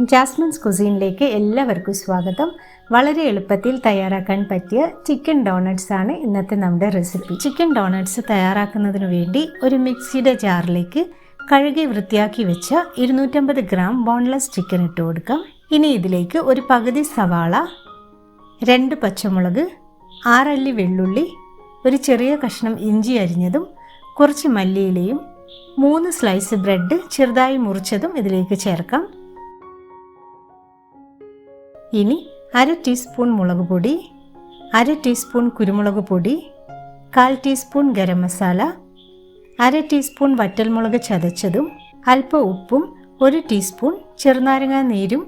Jasmine's കുസീനിലേക്ക് എല്ലാവർക്കും സ്വാഗതം. വളരെ എളുപ്പത്തിൽ തയ്യാറാക്കാൻ പറ്റിയ ചിക്കൻ ഡോണറ്റ്സ് ആണ് ഇന്നത്തെ നമ്മുടെ റെസിപ്പി ചിക്കൻ ഡോണറ്റ്സ് തയ്യാറാക്കുന്നതിന് വേണ്ടി ഒരു മിക്സിയുടെ ജാറിലേക്ക് കഴുകി വൃത്തിയാക്കി വെച്ച ഇരുന്നൂറ്റമ്പത് ഗ്രാം ബോൺലെസ് ചിക്കൻ ഇട്ട് കൊടുക്കാം. ഇനി ഇതിലേക്ക് ഒരു പകുതി സവാള രണ്ട് പച്ചമുളക് ആറല്ലി വെള്ളുള്ളി ഒരു ചെറിയ കഷ്ണം ഇഞ്ചി അരിഞ്ഞതും കുറച്ച് മല്ലിയിലയും മൂന്ന് സ്ലൈസ് ബ്രെഡ് ചെറുതായി മുറിച്ചതും ഇതിലേക്ക് ചേർക്കാം. ഇനി അര ടീസ്പൂൺ മുളക് പൊടി അര ടീസ്പൂൺ കുരുമുളക് പൊടി കാൽ ടീസ്പൂൺ ഗരം മസാല അര ടീസ്പൂൺ വറ്റൽമുളക് ചതച്ചതും അല്പ ഉപ്പും ഒരു ടീസ്പൂൺ ചെറുനാരങ്ങ നീരും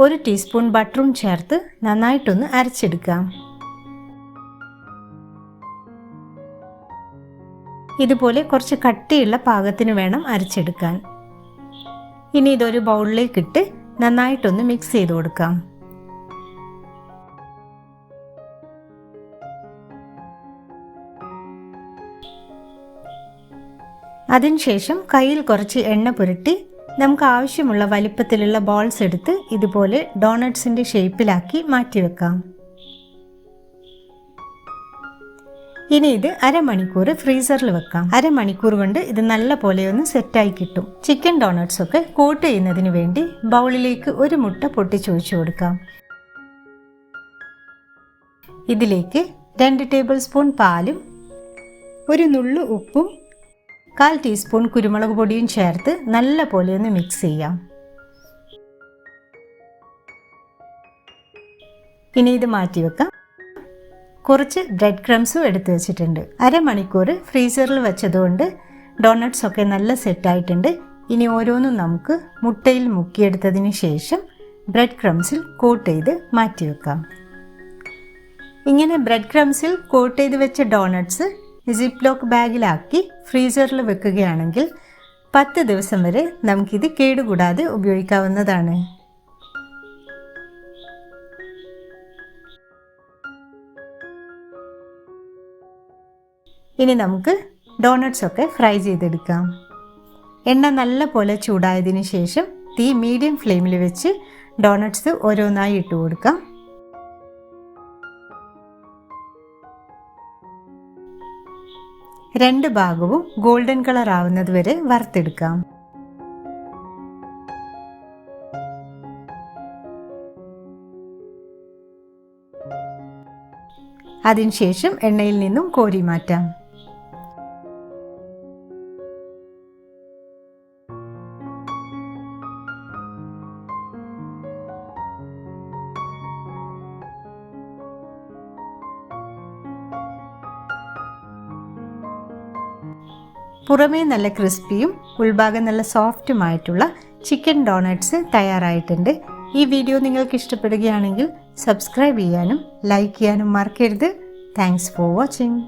ഒരു ടീസ്പൂൺ ബട്ടറും ചേർത്ത് നന്നായിട്ടൊന്ന് അരച്ചെടുക്കാം. ഇതുപോലെ കുറച്ച് കട്ടിയുള്ള പാകത്തിന് വേണം അരച്ചെടുക്കാൻ. ഇനി ഇതൊരു ബൗളിലേക്കിട്ട് നന്നായിട്ടൊന്ന് മിക്സ് ചെയ്ത് കൊടുക്കാം. അതിനുശേഷം കയ്യിൽ കുറച്ച് എണ്ണ പുരട്ടി നമുക്ക് ആവശ്യമുള്ള വലിപ്പത്തിലുള്ള ബോൾസ് എടുത്ത് ഇതുപോലെ ഡോണട്ട്സിന്റെ ഷേപ്പിലാക്കി മാറ്റിവെക്കാം. ഇനി ഇത് അരമണിക്കൂർ ഫ്രീസറിൽ വെക്കാം. അരമണിക്കൂർ കൊണ്ട് ഇത് നല്ല പോലെ ഒന്ന് സെറ്റായി കിട്ടും. ചിക്കൻ ഡോണട്ട്സ് ഒക്കെ കോട്ട് ചെയ്യുന്നതിന് വേണ്ടി ബൗളിലേക്ക് ഒരു മുട്ട പൊട്ടിച്ചൊഴിച്ചു കൊടുക്കാം. ഇതിലേക്ക് രണ്ട് ടേബിൾ സ്പൂൺ പാലും ഒരു നുള്ളു ഉപ്പും കാൽ ടീസ്പൂൺ കുരുമുളക് പൊടിയും ചേർത്ത് നല്ല പോലെ ഒന്ന് മിക്സ് ചെയ്യാം. ഇനി ഇത് മാറ്റി വെക്കാം കുറച്ച് ബ്രെഡ് ക്രംസും എടുത്തു വെച്ചിട്ടുണ്ട്. അരമണിക്കൂർ ഫ്രീസറിൽ വെച്ചതുകൊണ്ട് ഡോണട്ട്സ് ഒക്കെ നല്ല സെറ്റായിട്ടുണ്ട് ഇനി ഓരോന്നും നമുക്ക് മുട്ടയിൽ മുക്കിയെടുത്തതിന് ശേഷം ബ്രെഡ് ക്രംസിൽ കോട്ട് ചെയ്ത് മാറ്റി വെക്കാം. ഇങ്ങനെ ബ്രെഡ് ക്രംസിൽ കോട്ട് ചെയ്ത് വെച്ച ഡോണട്ട്സ് സിപ്പ് ലോക്ക് ബാഗിലാക്കി ഫ്രീസറിൽ വെക്കുകയാണെങ്കിൽ പത്ത് ദിവസം വരെ നമുക്കിത് കേടുകൂടാതെ ഉപയോഗിക്കാവുന്നതാണ്. ഇനി നമുക്ക് ഡോണട്ട്സ് ഒക്കെ ഫ്രൈ ചെയ്തെടുക്കാം. എണ്ണ നല്ല പോലെ ചൂടായതിന് ശേഷം തീ മീഡിയം ഫ്ലെയിമിൽ വെച്ച് ഡോണട്ട്സ് ഓരോന്നായി ഇട്ട് കൊടുക്കാം. രണ്ട് ഭാഗവും ഗോൾഡൻ കളർ ആവുന്നത് വരെ വറുത്തെടുക്കാം. അതിനുശേഷം എണ്ണയിൽ നിന്നും കോരി മാറ്റാം. പുറമേ നല്ല ക്രിസ്പിയും ഉൾഭാഗം നല്ല സോഫ്റ്റുമായിട്ടുള്ള ചിക്കൻ ഡോണട്ട്സ് തയ്യാറായിട്ടുണ്ട്. ഈ വീഡിയോ നിങ്ങൾക്ക് ഇഷ്ടപ്പെടുകയാണെങ്കിൽ സബ്സ്ക്രൈബ് ചെയ്യാനും ലൈക്ക് ചെയ്യാനും മറക്കരുത്. Thanks for watching